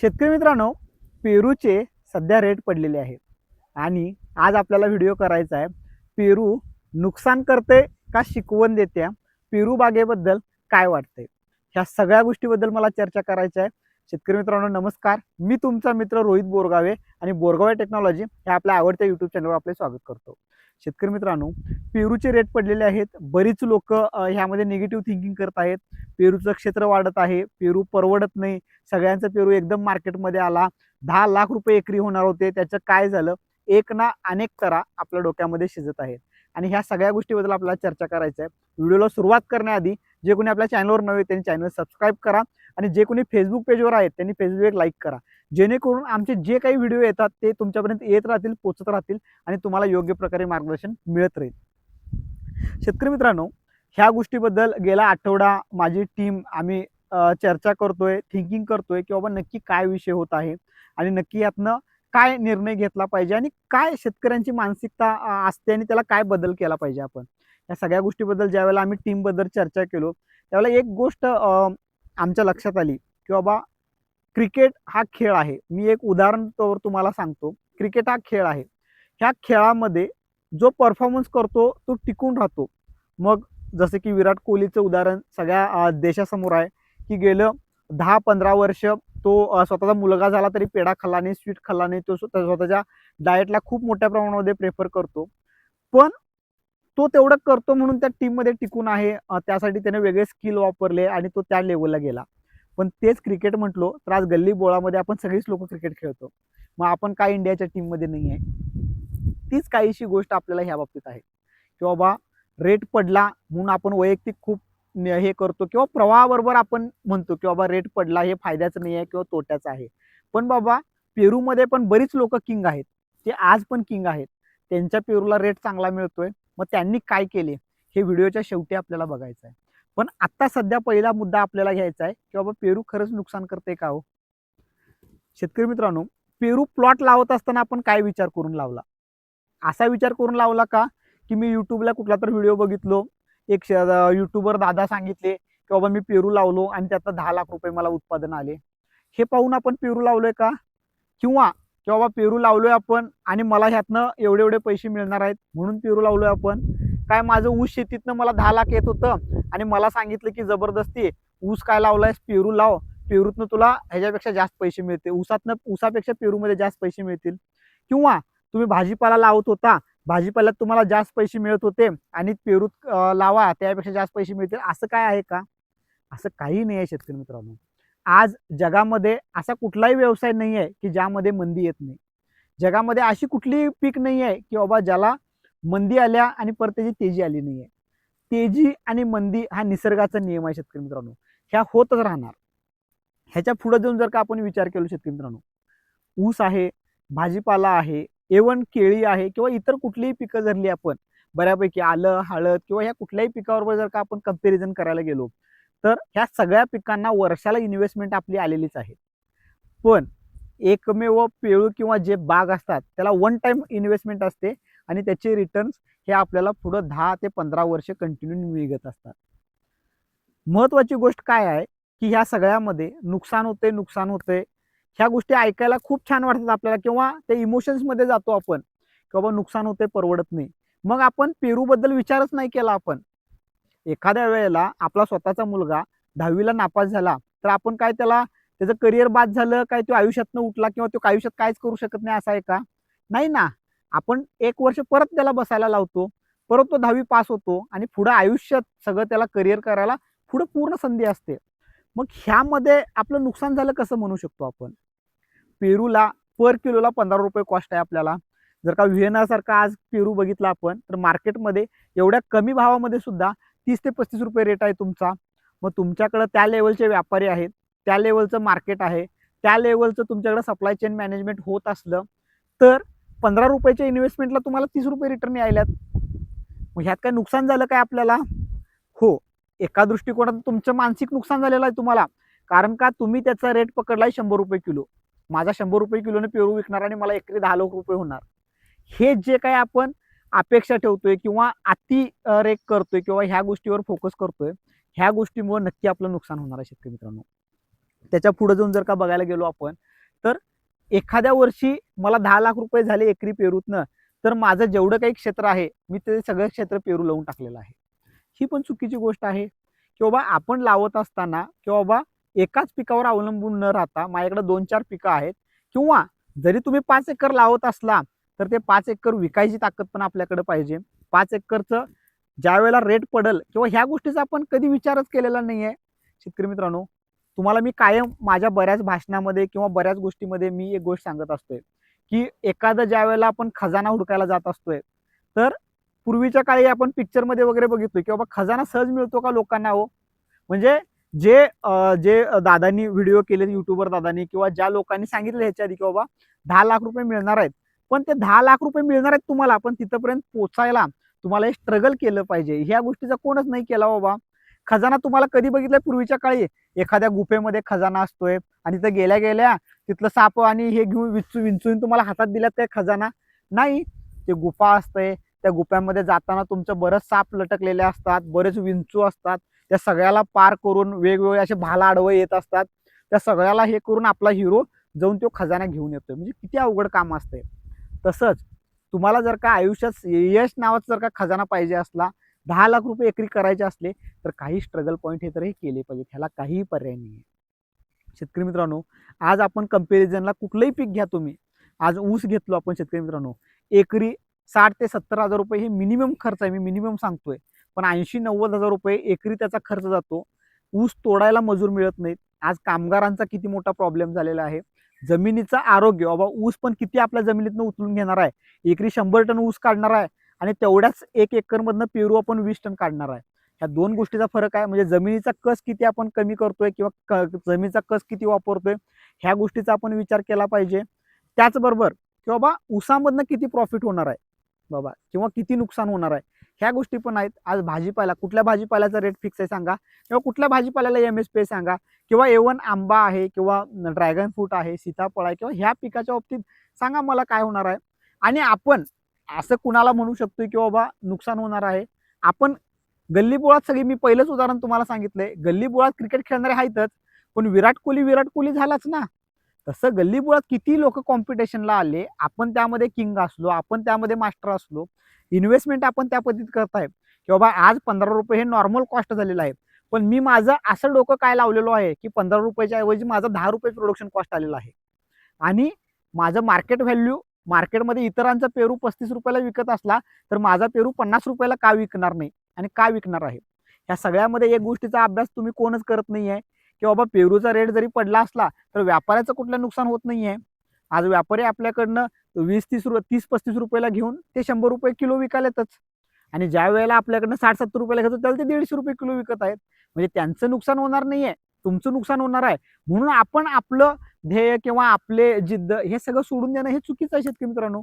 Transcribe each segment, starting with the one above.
शेतकरी मित्रांनो पेरूचे सध्या रेट पडलेले आहेत. आणि आज आपल्याला व्हिडिओ करायचा आहे पेरू नुकसान करते का शिकवण देते? पेरू बागेबद्दल काय वाटते ह्या सगळ्या गोष्टीबद्दल मला चर्चा करायची आहे. शेतकरी मित्रांनो नमस्कार. मी तुमचा मित्र रोहित बोरगावे आणि बोरगावे टेक्नॉलॉजी हे आपल्या आवडत्या यूट्यूब चॅनलवर आपले स्वागत करतो. शेतकरी मित्रांनो पेरूचे रेट पडलेले आहेत. बरीच लोक ह्यामध्ये निगेटिव्ह थिंकिंग करत आहेत. पेरूचं क्षेत्र वाढत आहे. पेरू परवडत नाही. सगळ्यांचा पेरू एकदम मार्केटमध्ये आला. दहा लाख रुपये एकरी होणार होते. त्याचं काय झालं? एक ना अनेक तरा आपल्या डोक्यामध्ये शिजत आहेत. आणि ह्या सगळ्या गोष्टीबद्दल आपल्याला चर्चा करायचं आहे. व्हिडिओला सुरुवात करण्याआधी जे कोणी आपल्या चॅनलवर नव्हे त्यांनी चॅनल सबस्क्राईब करा. आणि जे कोणी फेसबुक पेजवर आहेत त्यांनी फेसबुक एक लाईक करा. जेणेकरून आमचे जे काही व्हिडिओ येतात ते तुमच्यापर्यंत येत राहतील पोचत राहतील आणि तुम्हाला योग्य प्रकारे मार्गदर्शन मिळत राहील. शेतकरी मित्रांनो ह्या गोष्टीबद्दल गेला आठवडा माझी टीम आम्ही चर्चा करतोय थिंकिंग करतोय की बाबा नक्की काय विषय होत आहे आणि नक्की यातनं काय निर्णय घेतला पाहिजे आणि काय शेतकऱ्यांची मानसिकता असते आणि त्याला काय बदल केला पाहिजे आपण. या सगळ्या गोष्टीबद्दल ज्यावेळेला आम्ही टीमबद्दल चर्चा केलो त्यावेळेला एक गोष्ट आमच्या लक्षात आली की बाबा क्रिकेट हा खेळ आहे. मी एक उदाहरण तोवर तुम्हाला सांगतो. क्रिकेट हा खेळ आहे. ह्या खेळामध्ये जो परफॉर्मन्स करतो तो टिकून राहतो. मग जसं की विराट कोहलीचं उदाहरण सगळ्या देशासमोर आहे की गेलं दहा पंधरा वर्ष तो स्वतःचा मुलगा झाला तरी पेढा खाल्ला नाही स्वीट खाल्ला नाही तो स्वतःच्या डाएटला खूप मोठ्या प्रमाणामध्ये प्रेफर करतो. पण तो तेवढं करतो म्हणून त्या टीममध्ये टिकून आहे. त्यासाठी त्याने वेगळे स्किल वापरले आणि तो त्या लेवलला गेला. पण तेच क्रिकेट म्हटलो तर आज गल्ली बोळामध्ये आपण सगळीच लोक क्रिकेट खेळतो. मग आपण काय इंडियाच्या टीममध्ये नाही आहे? तीच काहीशी गोष्ट आपल्याला ह्या बाबतीत आहे. की बाबा रेट पडला म्हणून आपण वैयक्तिक खूप हे करतो किंवा प्रवाहाबरोबर आपण म्हणतो की बाबा रेट पडला हे फायद्याचं नाही आहे किंवा तोट्याचं आहे. पण बाबा पेरूमध्ये पण बरीच लोक किंग आहेत. ते आज पण किंग आहेत. त्यांच्या पेरूला रेट चांगला मिळतोय. मग त्यांनी काय केले? हे व्हिडिओच्या शेवटी आपल्याला बघायचं आहे पण आत्ता सध्या पहिला मुद्दा आपल्याला घ्यायचा आहे की बाबा पेरू खरंच नुकसान करते का हो? शेतकरी मित्रांनो पेरू प्लॉट लावत असताना आपण काय विचार करून लावला? असा विचार करून लावला का की मी यूट्यूबला कुठला तर व्हिडिओ बघितलो एक युट्यूबर दादा सांगितले की बाबा मी पेरू लावलो आणि त्यातनं दहा लाख रुपये मला उत्पादन आले. हे पाहून आपण पेरू लावलोय का? किंवा की बाबा पेरू लावलोय आपण आणि मला ह्यातनं एवढे एवढे पैसे मिळणार आहेत म्हणून पेरू लावलोय आपण? काय माझं ऊस शेतीतनं मला दहा लाख येत होतं आणि मला सांगितलं की जबरदस्ती ऊस काय लावलायस? पेरू लाव. पेरूतनं तुला ह्याच्यापेक्षा जास्त पैसे मिळतील. ऊसातनं ऊसापेक्षा पेरूमध्ये जास्त पैसे मिळतील. किंवा तुम्ही भाजीपाला लावत होता. भाजीपाल्यात तुम्हाला जास्त पैसे मिळत होते आणि पेरूत लावा. त्यापेक्षा जास्त पैसे मिळतील. असं काय आहे का? असं काही नाही आहे शेतकरी मित्रांनो. आज जगामध्ये असा कुठलाही व्यवसाय नाही आहे की ज्यामध्ये मंदी येत नाही. जगामध्ये अशी कुठलीही पीक नाही आहे की बाबा ज्याला मंदी आल्या आणि परत त्याची तेजी आली नाहीये. तेजी आणि मंदी हा निसर्गाचा नियम आहे शेतकरी मित्रांनो. ह्या होतच राहणार. ह्याच्या पुढे जाऊन जर का आपण विचार केलो शेतकरी मित्रांनो ऊस आहे भाजीपाला आहे एवन केळी आहे किंवा इतर कुठलीही पिकं धरली आपण बऱ्यापैकी आलं हळद किंवा ह्या कुठल्याही पिकावर जर का आपण कंपॅरिझन करायला गेलो तर ह्या सगळ्या पिकांना वर्षाला इन्व्हेस्टमेंट आपली आलेलीच आहे. पण एकमेव पेळू किंवा जे बाग असतात त्याला वन टाइम इन्व्हेस्टमेंट असते आणि त्याचे रिटर्न्स हे आपल्याला पुढं दहा ते पंधरा वर्ष कंटिन्यू मिळत असतात. महत्वाची गोष्ट काय आहे की ह्या सगळ्यामध्ये नुकसान होते नुकसान होते ह्या गोष्टी ऐकायला खूप छान वाटतात आपल्याला किंवा ते इमोशन्समध्ये जातो आपण की बाबा नुकसान होते परवडत नाही. मग आपण पेरूबद्दल विचारच नाही केला आपण. एखाद्या वेळेला आपला स्वतःचा मुलगा दहावीला नापास झाला तर आपण काय त्याला त्याचं करिअर बाद झालं काय तो आयुष्यातनं उठला किंवा तो आयुष्यात काहीच करू शकत नाही असं आहे का? नाही ना. आपण एक वर्ष परत त्याला बसायला लावतो परत तो दहावी पास होतो आणि पुढं आयुष्यात सगळं त्याला करिअर करायला पुढं पूर्ण संधी असते. मग ह्यामध्ये आपलं नुकसान झालं कसं म्हणू शकतो आपण? पेरूला पर किलोला पंधरा रुपये कॉस्ट आहे आपल्याला. जर का व्हिएनासारखा आज पेरू बघितला आपण तर मार्केटमध्ये एवढ्या कमी भावामध्ये सुद्धा तीस ते पस्तीस रुपये रेट आहे तुमचा. मग तुमच्याकडं त्या लेवलचे व्यापारी आहेत त्या लेवलचं मार्केट आहे त्या लेवलचं तुमच्याकडं सप्लाय चेन मॅनेजमेंट होत असलं तर पंधरा रुपयाच्या इन्व्हेस्टमेंटला तुम्हाला तीस रुपये रिटर्न यायल्यात. मग ह्यात काय नुकसान झालं काय आपल्याला? हो एका दृष्टिकोनात तुमचं मानसिक नुकसान झालेलं आहे तुम्हाला. कारण का तुम्ही त्याचा रेट पकडलाय शंभर रुपये किलो. माझा शंभर रुपये किलोने पेरू विकणार आणि मला एकरी दहा लाख रुपये होणार. हे जे काय आपण अपेक्षा ठेवतोय किंवा अति रेक करतोय किंवा ह्या गोष्टीवर फोकस करतोय ह्या गोष्टीमुळे नक्की आपलं नुकसान होणार आहे शेतकरी मित्रांनो. त्याच्या पुढे जाऊन जर का बघायला गेलो आपण एखाद्या वर्षी मला दहा लाख रुपये झाले एकरी पेरूतनं तर माझं जेवढं काही क्षेत्र आहे मी ते सगळं क्षेत्र पेरू लावून टाकलेलं आहे. ही पण चुकीची गोष्ट आहे. की बाबा आपण लावत असताना की बाबा एकाच पिकावर अवलंबून न राहता माझ्याकडे दोन चार पिकं आहेत किंवा जरी तुम्ही पाच एकर लावत असला तर ते पाच एकर विकायची ताकद पण आपल्याकडे पाहिजे. पाच एकरचं ज्या वेळेला रेट पडल किंवा ह्या गोष्टीचा आपण कधी विचारच केलेला नाही आहे शेतकरी मित्रांनो तुम्हाला मी कायम माझ्या बऱ्याच भाषणामध्ये किंवा बऱ्याच गोष्टीमध्ये मी एक गोष्ट सांगत असतोय की एखादं ज्या वेळेला आपण खजाना हुडकायला जात असतोय तर पूर्वीच्या काळी आपण पिक्चरमध्ये वगैरे बघितलोय की बाबा खजाना सहज मिळतो का लोकांना हो? म्हणजे जे जे दादांनी व्हिडिओ केले युट्यूबर दादांनी किंवा ज्या लोकांनी सांगितलं ह्याच्या आधी की बाबा दहा लाख रुपये मिळणार आहेत पण ते दहा लाख रुपये मिळणार आहेत तुम्हाला पण तिथपर्यंत पोचायला तुम्हाला हे स्ट्रगल केलं पाहिजे. ह्या गोष्टीचा कोणच नाही केला बाबा. खजाना तुम्हाला कधी बघितलाय? पूर्वीच्या काळी एखाद्या गुफेमध्ये खजाना असतोय आणि तिथं गेल्या गेल्या तिथलं साप आणि हे घेऊन विचू विंचून तुम्हाला हातात दिल्यात ते खजाना? नाही. ते गुफा असते त्या गुफ्यामध्ये जाताना तुमचं बरंच साप लटकलेले असतात बरेच विंचू असतात. त्या सगळ्याला पार करून वेगवेगळे असे भाला आडवं येत असतात. त्या सगळ्याला हे करून आपला हिरो जाऊन तो खजाना घेऊन येतोय. म्हणजे किती अवघड काम असते तसंच तुम्हाला जर का आयुष्यात यश नावाचा जर का खजाना पाहिजे असला दहा लाख रुपये एकरी करायचे असले तर काही स्ट्रगल पॉईंट हे तर हे केले पाहिजे ह्याला काहीही पर्याय नाही आहे शेतकरी मित्रांनो आज आपण कम्पॅरिझनला कुठलंही पीक घ्या तुम्ही. आज ऊस घेतलो आपण शेतकरी मित्रांनो. एकरी साठ ते सत्तर हजार रुपये हे मिनिमम खर्च आहे. मी मिनिमम सांगतोय. पण ऐंशी नव्वद हजार रुपये एकरी त्याचा खर्च जातो. ऊस तोडायला मजूर मिळत नाहीत. आज कामगारांचा किती मोठा प्रॉब्लेम झालेला आहे. जमिनीचं आरोग्य बाबा ऊस पण किती आपल्या जमिनीतनं उचलून घेणार आहे? एकरी शंभर टन ऊस काढणार आहे? आणि तेवढ्याच एक एकरमधनं पेरू आपण वीस टन काढणार आहे. ह्या दोन गोष्टीचा फरक आहे म्हणजे जमिनीचा कस किती आपण कमी करतोय किंवा क- जमिनीचा कस किती वापरतोय ह्या गोष्टीचा आपण विचार केला पाहिजे. त्याचबरोबर की बाबा ऊसामधनं किती प्रॉफिट होणार आहे? बाबा किंवा किती नुकसान होणार आहे? ह्या गोष्टी पण आहेत. आज भाजीपाला कुठल्या भाजीपाल्याचा रेट फिक्स आहे सांगा? किंवा कुठल्या भाजीपाल्याला एम एस पी सांगा? किंवा एवन आंबा आहे किंवा ड्रॅगन फ्रूट आहे सीताफळ आहे किंवा ह्या पिकाच्या बाबतीत सांगा मला काय होणार आहे? आणि आपण असं कुणाला म्हणू शकतोय की बाबा नुकसान होणार आहे? आपण गल्लीबोळात सगळी मी पहिलंच उदाहरण तुम्हाला सांगितलंय. गल्लीबोळात क्रिकेट खेळणारे आहेतच पण विराट कोहली विराट कोहली झालाच ना. तसं गल्लीबोळात किती लोक कॉम्पिटिशनला आले आपण त्यामध्ये किंग असलो आपण त्यामध्ये मास्टर असलो इन्व्हेस्टमेंट आपण त्या पद्धतीत करताय की बाबा आज पंधरा रुपये हे नॉर्मल कॉस्ट झालेलं आहे. पण मी माझं असं डोकं काय लावलेलो आहे की पंधरा रुपयाच्या ऐवजी माझं दहा रुपये प्रोडक्शन कॉस्ट आलेलं आहे. आणि माझं मार्केट व्हॅल्यू मार्केटमध्ये इतरांचा पेरू पस्तीस रुपयाला विकत असला तर माझा पेरू पन्नास रुपयाला का विकणार नाही आणि का विकणार आहे? ह्या सगळ्यामध्ये एक गोष्टीचा अभ्यास तुम्ही कोणच करत नाही आहे की बाबा पेरूचा रेट जरी पडला असला तर व्यापाऱ्याचं कुठलं नुकसान होत नाही आहे आज व्यापारी आपल्याकडनं वीस तीस रु तीस पस्तीस रुपयाला घेऊन ते शंभर रुपये किलो विकायलेतच. आणि ज्या वेळेला आपल्याकडनं साठ सत्तर रुपयाला घेतो त्याला ते दीडशे रुपये किलो विकत आहेत. म्हणजे त्यांचं नुकसान होणार नाही आहे तुमचं नुकसान होणार आहे. म्हणून आपण आपलं ध्येय किंवा आपले जिद्द हे सगळं सोडून देणं हे चुकीचं आहे शेतकरी मित्रांनो.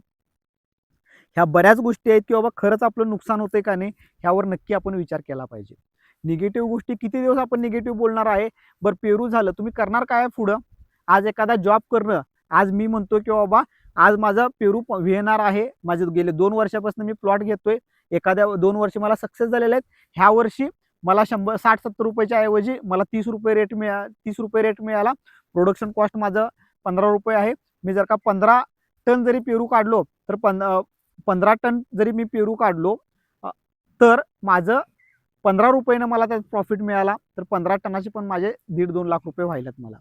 ह्या बऱ्याच गोष्टी आहेत की बाबा खरंच आपलं नुकसान होतंय का नाही ह्यावर नक्की आपण विचार केला पाहिजे. निगेटिव्ह गोष्टी किती दिवस आपण निगेटिव्ह बोलणार आहे? बरं पेरू झालं. तुम्ही करणार काय पुढं? आज एखादा जॉब करणं. आज मी म्हणतो की बाबा आज माझा पेरू प- येणार आहे. माझे गेले दोन वर्षापासून मी प्लॉट घेतोय. एखाद्या दोन वर्ष मला सक्सेस झालेले आहेत. ह्या वर्षी मला शंभर साठ सत्तर रुपयाच्या ऐवजी मला तीस रुपये रेट मिळा तीस रुपये रेट मिळाला. प्रोडक्शन कॉस्ट माझं पंधरा रुपये आहे. मी जर का पंधरा टन जरी पेरू काढलो तर पं पंधरा टन जरी मी पेरू काढलो तर माझं पंधरा रुपयेनं मला त्यात प्रॉफिट मिळाला. तर पंधरा टनाचे पण माझे दीड दोन लाख रुपये व्हायलात मला.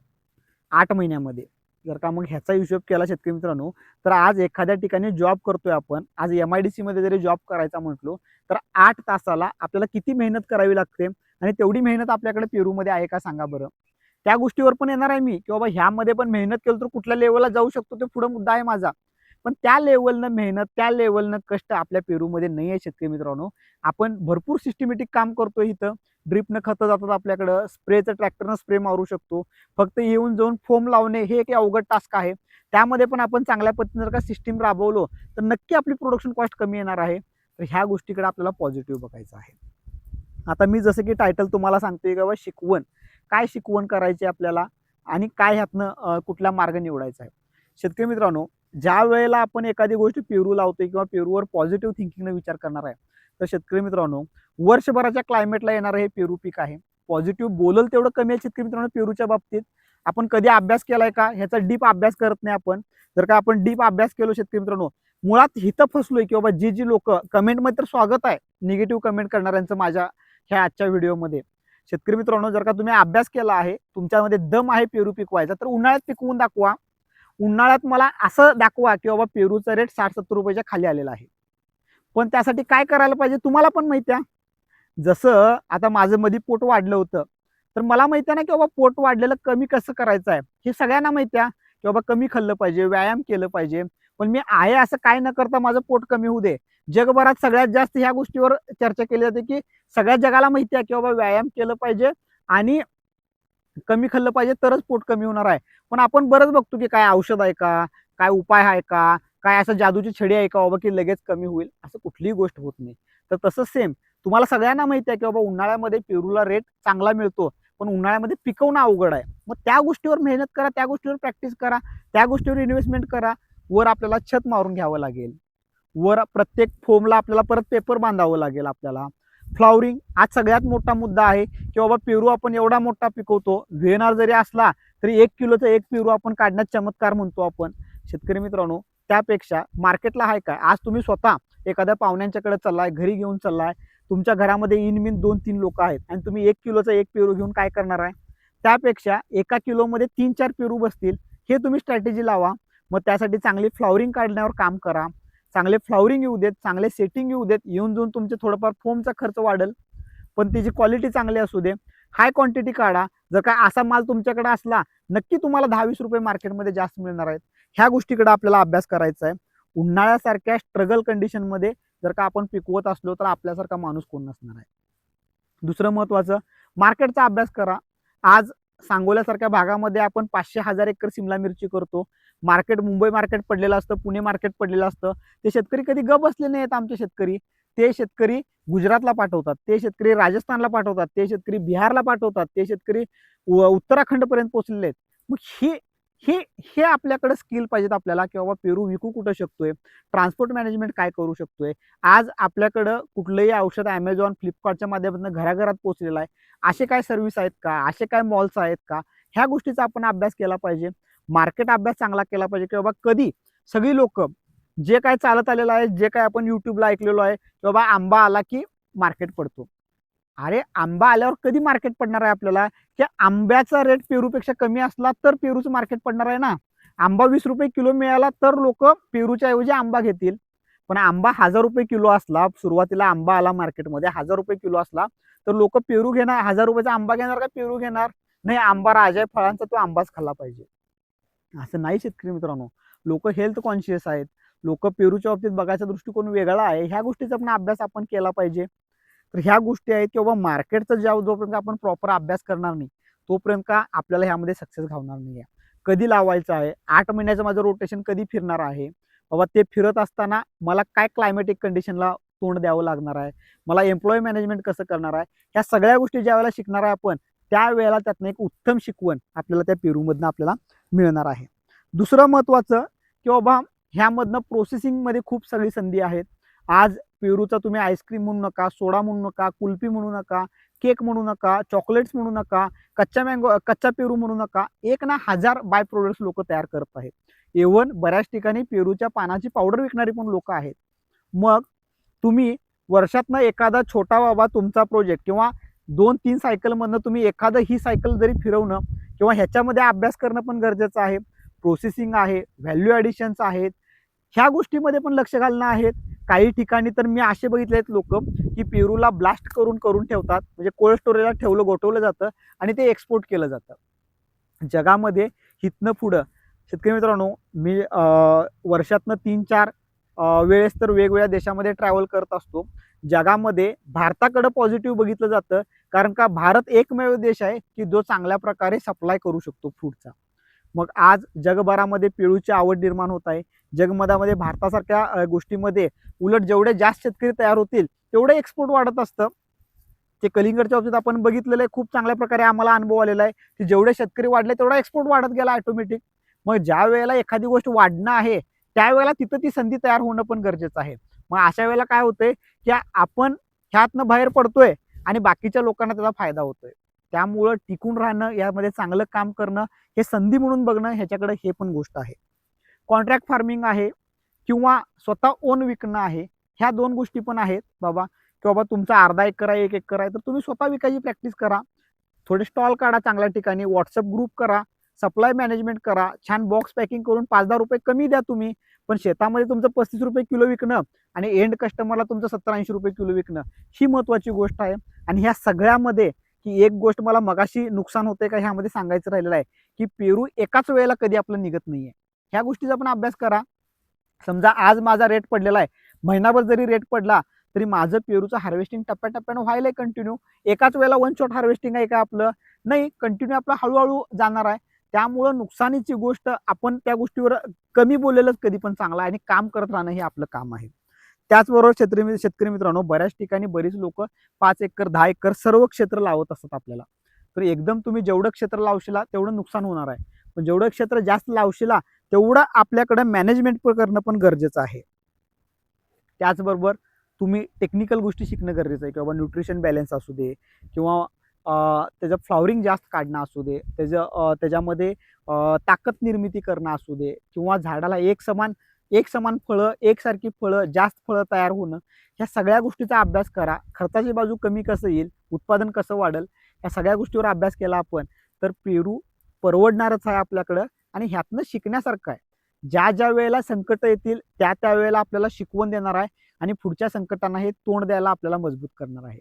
आठ महिन्यामध्ये. जर का मग ह्याचा हिशोब केला शेतकरी मित्रांनो तर आज एखाद्या ठिकाणी जॉब करतोय आपण आज एम आय डी सीमध्ये जरी जॉब करायचा म्हटलो तर आठ तासाला आपल्याला किती मेहनत करावी लागते आणि तेवढी मेहनत आपल्याकडे पेरूमध्ये आहे का सांगा बरं? त्या गोष्टीवर पण येणार आहे मी की बाबा ह्यामध्ये पण मेहनत केलं तर कुठल्या लेवलला जाऊ शकतो ते पुढं मुद्दा आहे माझा. पण त्या लेवलनं मेहनत त्या लेवलनं कष्ट आपल्या पेरूमध्ये नाही आहे शेतकरी मित्रांनो. आपण भरपूर सिस्टमॅटिक काम करतो इथं. ड्रिपनं खतं जातात आपल्याकडं. स्प्रेचं ट्रॅक्टरनं स्प्रे मारू शकतो. फक्त येऊन जाऊन फोम लावणे हे एक अवघड टास्क आहे. त्यामध्ये पण आपण चांगल्या पद्धतीने जर का सिस्टीम राबवलो तर नक्की आपली प्रोडक्शन कॉस्ट कमी येणार आहे. तर ह्या गोष्टीकडे आपल्याला पॉझिटिव्ह बघायचं आहे. आता मी जसं की टायटल तुम्हाला सांगतोय का बाबा शिकवण. काय शिकवण करायची आपल्याला आणि काय ह्यातनं कुठला मार्ग निवडायचा आहे. शेतकरी मित्रांनो ज्या वेळेला आपण एखादी गोष्ट पेरू लावतोय किंवा पेरूवर पॉझिटिव्ह थिंकिंगनं विचार करणार आहे तर शेतकरी मित्रांनो वर्षभराच्या क्लायमेटला येणारं हे पेरू पीक आहे. पॉझिटिव्ह बोलल तेवढं कमी आहे शेतकरी मित्रांनो पेरूच्या बाबतीत. आपण कधी अभ्यास केलाय का? ह्याचा डीप अभ्यास करत नाही आपण. जर का आपण डीप अभ्यास केलो शेतकरी मित्रांनो मुळात हिथं फसलोय की बाबा जी जी लोक कमेंटमध्ये तर स्वागत आहे. निगेटिव्ह कमेंट करणाऱ्यांचं माझ्या ह्या आजच्या व्हिडिओमध्ये शेतकरी मित्रांनो जर का तुम्ही अभ्यास केला आहे तुमच्यामध्ये दम आहे पेरू पिकवायचा तर उन्हाळ्यात पिकवून दाखवा. उन्हाळ्यात मला असं दाखवा की बाबा पेरूचा रेट साठ सत्तर रुपयाच्या खाली आलेला आहे. पण त्यासाठी काय करायला पाहिजे तुम्हाला पण माहिती आहे. जसं आता माझं मध्ये पोट वाढलं होतं. तर मला माहिती आहे ना की बाबा पोट वाढलेलं कमी कसं करायचं आहे? हे सगळ्यांना माहिती आहे. की बाबा कमी खाल्लं पाहिजे व्यायाम केलं पाहिजे. पण मी आहे असं काय न करता माझं पोट कमी होऊ दे. जगभरात सगळ्यात जास्त ह्या गोष्टीवर चर्चा केली जाते की सगळ्या जगाला माहिती आहे की बाबा व्यायाम केलं पाहिजे आणि कमी खाल्लं पाहिजे तरच पोट कमी होणार आहे. पण आपण बरंच बघतो की काय औषध आहे का काय उपाय आहे का काय असं जादूची छडी आहे का बाबा की लगेच कमी होईल असं कुठलीही गोष्ट होत नाही. तर तसं सेम तुम्हाला सगळ्यांना माहिती आहे की बाबा उन्हाळ्यामध्ये पेरूला रेट चांगला मिळतो पण उन्हाळ्यामध्ये पिकवणं अवघड आहे. मग त्या गोष्टीवर मेहनत करा त्या गोष्टीवर प्रॅक्टिस करा त्या गोष्टीवर इन्व्हेस्टमेंट करा वर आपल्याला छत मारून घ्यावं लागेल. वर प्रत्येक फोमला आपल्याला परत पेपर बांधावं लागेल आपल्याला. फ्लॉवरिंग आज सगळ्यात मोठा मुद्दा आहे की बाबा पेरू आपण एवढा मोठा पिकवतो व्हेनार जरी असला तरी एक किलोचा एक पेरू आपण काढण्यात चमत्कार म्हणतो आपण. शेतकरी मित्रांनो त्यापेक्षा मार्केटला आहे काय? आज तुम्ही स्वतः एखाद्या पाहुण्यांच्याकडे चाललाय घरी घेऊन चाललाय तुमच्या घरामध्ये इनमिन दोन तीन लोक आहेत आणि तुम्ही एक किलोचा एक पेरू घेऊन काय करणार आहे? त्यापेक्षा एका किलोमध्ये तीन चार पेरू बसतील हे तुम्ही स्ट्रॅटेजी लावा. मग त्यासाठी चांगली फ्लॉवरिंग काढण्यावर काम करा. चांगले फ्लॉवरिंग येऊ देत चांगले सेटिंग येऊ देत येऊन जाऊन तुमचे थोडंफार फोमचा खर्च वाढेल. पण त्याची क्वालिटी चांगली असू दे हाय क्वांटिटी काढा. जर काय असा माल तुमच्याकडे असला नक्की तुम्हाला दहा वीस रुपये मार्केटमध्ये जास्त मिळणार आहेत. ह्या गोष्टीकडे आपल्याला अभ्यास करायचा आहे. उन्हाळ्यासारख्या स्ट्रगल कंडिशनमध्ये जर का आपण पिकवत असलो तर आपल्यासारखा माणूस कोण नसणार आहे? दुसरं महत्त्वाचं मार्केटचा अभ्यास करा. आज सांगोल्यासारख्या भागामध्ये आपण पाचशे हजार एकर सिमला मिरची करतो. मार्केट मुंबई मार्केट पडलेलं असतं पुणे मार्केट पडलेलं असतं. ते शेतकरी कधी गप बसले नाही आहेत आमचे शेतकरी. ते शेतकरी गुजरातला पाठवतात ते शेतकरी राजस्थानला पाठवतात ते शेतकरी बिहारला पाठवतात ते शेतकरी उत्तराखंडपर्यंत पोहोचलेले आहेत. मग हे हे हे आपल्याकडे स्किल पाहिजेत आपल्याला की बाबा पेरू विकू कुठं शकतोय? ट्रान्सपोर्ट मॅनेजमेंट काय करू शकतोय? आज आपल्याकडं कुठलंही औषध ॲमेझॉन फ्लिपकार्टच्या माध्यमातून घराघरात पोहोचलेलं आहे. असे काय सर्व्हिस आहेत का? असे काय मॉल्स आहेत का? ह्या गोष्टीचा आपण अभ्यास केला पाहिजे. मार्केट अभ्यास चांगला केला पाहिजे की बाबा कधी सगळी लोक जे काय चालत आलेलं आहे जे काय आपण युट्यूबला ऐकलेलो आहे की बाबा आंबा आला की मार्केट पडतो. अरे आंबा आल्यावर कधी मार्केट पडणार आहे आपल्याला? की आंब्याचा रेट पेरूपेक्षा कमी असला तर पेरूचं मार्केट पडणार आहे ना? आंबा वीस रुपये किलो मिळाला तर लोक पेरूच्या ऐवजी आंबा घेतील. पण आंबा हजार रुपये किलो असला सुरुवातीला आंबा आला मार्केटमध्ये हजार रुपये किलो असला तर लोक पेरू घेणार हजार रुपयाचा आंबा घेणार का पेरू घेणार? नाही आंबा राजा आहे फळांचा तो आंबाच खाल्ला पाहिजे. असं नाही शेतकरी मित्रांनो. लोक हेल्थ कॉन्शियस आहेत. लोक पेरूच्या बाबतीत बघायचा दृष्टिकोन वेगळा आहे. ह्या गोष्टीचा पण अभ्यास आपण केला पाहिजे. तर ह्या गोष्टी आहेत की बाबा मार्केटचा ज्या जोपर्यंत आपण प्रॉपर अभ्यास करणार नाही तोपर्यंत का आपल्याला ह्यामध्ये सक्सेस घावणार नाही आहे कधी लावायचं आहे? आठ महिन्याचं माझं रोटेशन कधी फिरणार आहे? बाबा ते फिरत असताना मला काय क्लायमॅटिक कंडिशनला तोंड द्यावं लागणार आहे? मला एम्प्लॉय मॅनेजमेंट कसं करणार आहे? ह्या सगळ्या गोष्टी ज्या वेळेला शिकणार आहे आपण त्यावेळेला त्यातनं एक उत्तम शिकवण आपल्याला त्या पेरूमधनं आपल्याला मिळणार आहे. दुसरं महत्त्वाचं की बाबा ह्यामधनं प्रोसेसिंगमध्ये खूप सगळी संधी आहेत. आज पेरूचा तुम्ही आईस्क्रीम म्हणू नका सोडा म्हणू नका कुल्फी म्हणू नका केक म्हणू नका चॉकलेट्स म्हणू नका कच्चा मँगो कच्चा पेरू म्हणू नका एक ना हजार बाय प्रोडक्ट्स लोक तयार करत आहेत. इव्हन बऱ्याच ठिकाणी पेरूच्या पानाची पावडर विकणारी पण लोक आहेत. मग तुम्ही वर्षातनं एखादा छोटा बाबा तुमचा प्रोजेक्ट किंवा दोन तीन सायकलमधनं तुम्ही एखादं ही सायकल जरी फिरवणं किंवा ह्याच्यामध्ये अभ्यास करणं पण गरजेचं आहे. प्रोसेसिंग आहे व्हॅल्यू ॲडिशन्स आहेत. ह्या गोष्टीमध्ये पण लक्ष घालणं आहेत. काही ठिकाणी तर मी असे बघितले आहेत लोक की पेरूला ब्लास्ट करून करून ठेवतात. म्हणजे कोल्ड स्टोरेजला ठेवलं गोठवलं जातं आणि ते एक्सपोर्ट केलं जातं. जगामध्ये हितनं पुढं शेतकरी मित्रांनो मी वर्षातनं तीन चार वेळेस तर वेगवेगळ्या देशामध्ये ट्रॅव्हल करत असतो. जगामध्ये भारताकडं पॉझिटिव्ह बघितलं जातं. कारण का भारत एकमेव देश आहे की जो चांगल्या प्रकारे सप्लाय करू शकतो फूडचा मग आज जगभरामध्ये पिळूची आवड निर्माण होत आहे. जगमधामध्ये भारतासारख्या गोष्टीमध्ये उलट जेवढे जास्त शेतकरी तयार होतील तेवढे एक्सपोर्ट वाढत असतं. ते कलिंगडच्या बाबतीत आपण बघितलेलं आहे खूप चांगल्या प्रकारे आम्हाला अनुभव आलेला आहे की जेवढे शेतकरी वाढले तेवढा एक्सपोर्ट वाढत गेला ऑटोमॅटिक मग ज्या वेळेला एखादी गोष्ट वाढणं आहे त्यावेळेला तिथं ती संधी तयार होणं पण गरजेचं आहे. मग अशा वेळेला काय होतंय की आपण ह्यातनं बाहेर पडतोय आणि बाकीच्या लोकांना त्याचा फायदा होतोय. त्यामुळं टिकून राहणं यामध्ये चांगलं काम करणं हे संधी म्हणून बघणं ह्याच्याकडे हे पण गोष्ट आहे. कॉन्ट्रॅक्ट फार्मिंग आहे किंवा स्वतः ओन विकणं आहे ह्या दोन गोष्टी पण आहेत बाबा. की बाबा तुमचा अर्धा एकर आहे एक एकर आहे तर तुम्ही स्वतः विकायची प्रॅक्टिस करा. थोडे स्टॉल काढा चांगल्या ठिकाणी व्हॉट्सअप ग्रुप करा सप्लाय मॅनेजमेंट करा छान बॉक्स पॅकिंग करून पाच दहा रुपये कमी द्या तुम्ही. पण शेतामध्ये तुमचं पस्तीस रुपये किलो विकणं आणि एंड कस्टमरला तुमचं सत्तर ऐंशी रुपये किलो विकणं ही महत्त्वाची गोष्ट आहे. आणि ह्या सगळ्यामध्ये की एक गोष्ट मला मगाशी नुकसान होते का ह्यामध्ये सांगायचं राहिलेलं आहे की पेरू एकाच वेळेला कधी आपलं निघत नाहीये. ह्या गोष्टीचा पण अभ्यास करा. समजा आज माझा रेट पडलेला आहे महिनाभर जरी रेट पडला तरी माझं पेरूचं हार्वेस्टिंग टप्प्याटप्प्यानं व्हायला कंटिन्यू एकाच वेळेला वन शॉट हार्वेस्टिंग आहे का आपलं? नाही कंटिन्यू आपलं हळूहळू जाणार आहे. त्यामुळं नुकसानीची गोष्ट आपण त्या गोष्टीवर कमी बोललेलंच कधी पण चांगलं आहे आणि काम करत राहणं हे आपलं काम आहे. त्याचबरोबर शेतकरी शेतकरी मित्रांनो बऱ्याच ठिकाणी बरीच लोक पाच एकर दहा एकर सर्व क्षेत्र लावत असतात आपल्याला. तर एकदम तुम्ही जेवढं क्षेत्र लावशिला तेवढं नुकसान होणार आहे. पण जेवढं क्षेत्र जास्त लावशिला तेवढं आपल्याकडं मॅनेजमेंट करणं पण गरजेचं आहे. त्याचबरोबर तुम्ही टेक्निकल गोष्टी शिकणं गरजेचं आहे किंवा न्यूट्रिशन बॅलन्स असू दे किंवा त्याचं फ्लॉवरिंग जास्त काढणं असू दे त्याचं त्याच्यामध्ये ताकद निर्मिती करणं असू दे किंवा झाडाला एक समान एक समान फळं एकसारखी फळं जास्त फळं तयार होणं ह्या सगळ्या गोष्टीचा अभ्यास करा. खर्चाची बाजू कमी कसं येईल उत्पादन कसं वाढेल या सगळ्या गोष्टीवर अभ्यास केला आपण तर पेरू परवडणारच आहे आपल्याकडं आणि ह्यातनं शिकण्यासारखं आहे. ज्या ज्या वेळेला संकट येतील त्या त्या वेळेला आपल्याला शिकवण देणार आहे आणि पुढच्या संकटांना हे तोंड द्यायला आपल्याला मजबूत करणार आहे.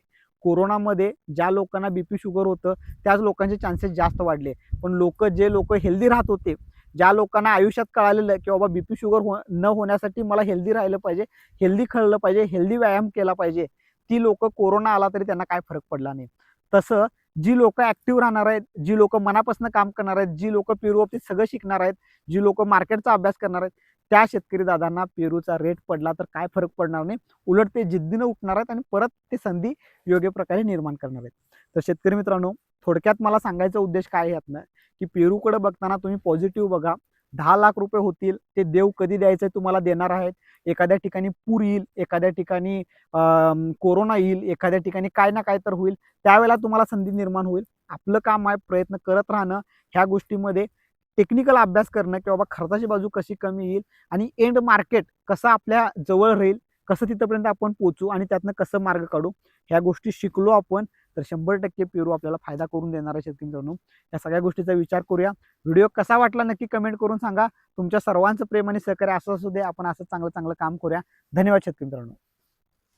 कोरोनामध्ये ज्या लोकांना बी पी शुगर होतं त्याच लोकांचे चान्सेस जास्त वाढले. पण लोक जे लोक हेल्दी राहत होते ज्या लोकांना आयुष्यात कळालेलं की बाबा बी पी शुगर हो न होण्यासाठी मला हेल्दी राहिलं पाहिजे हेल्दी खाल्लं पाहिजे हेल्दी व्यायाम केला पाहिजे ती लोक कोरोना आला तरी त्यांना काय फरक पडला नाही. तसं जी लोक ॲक्टिव्ह राहणार आहेत जी लोक मनापासून काम करणार आहेत जी लोक पेरू सगळं शिकणार आहेत जी लोक मार्केटचा अभ्यास करणार आहेत त्या शेतकरी दादांना पेरूचा रेट पडला तर काय फरक पडणार नाही? उलट ते जिद्दीनं उठणार आहेत आणि परत ते संधी योग्य प्रकारे निर्माण करणार आहेत. तर शेतकरी मित्रांनो थोडक्यात मला सांगायचा उद्देश काय आहे यातनं? की पेरूकडे बघताना तुम्ही पॉझिटिव्ह बघा. दहा लाख रुपये होतील ते देव कधी द्यायचे तुम्हाला देणार आहेत. एखाद्या ठिकाणी पूर येईल एखाद्या ठिकाणी कोरोना येईल एखाद्या ठिकाणी काय ना काय तर होईल. त्यावेळेला तुम्हाला संधी निर्माण होईल. आपलं काम आहे प्रयत्न करत राहणं. ह्या गोष्टीमध्ये टेक्निकल अभ्यास करणं की बाबा खर्चाची बाजू कशी कमी येईल आणि एंड मार्केट कसं आपल्या जवळ राहील कसं तिथपर्यंत आपण पोचू आणि त्यातनं कसं मार्ग काढू ह्या गोष्टी शिकलो आपण तर शंभर टक्के पेरू आपल्याला फायदा करून देणारा आहे शेतकरी मित्रांनो. या सगळ्या गोष्टीचा विचार करूया. व्हिडिओ कसा वाटला नक्की कमेंट करून सांगा. तुमच्या सर्वांचं प्रेम आणि सहकार्य असं असू दे आपण असं चांगलं चांगलं काम करूया. धन्यवाद शेतकरी मित्रांनो.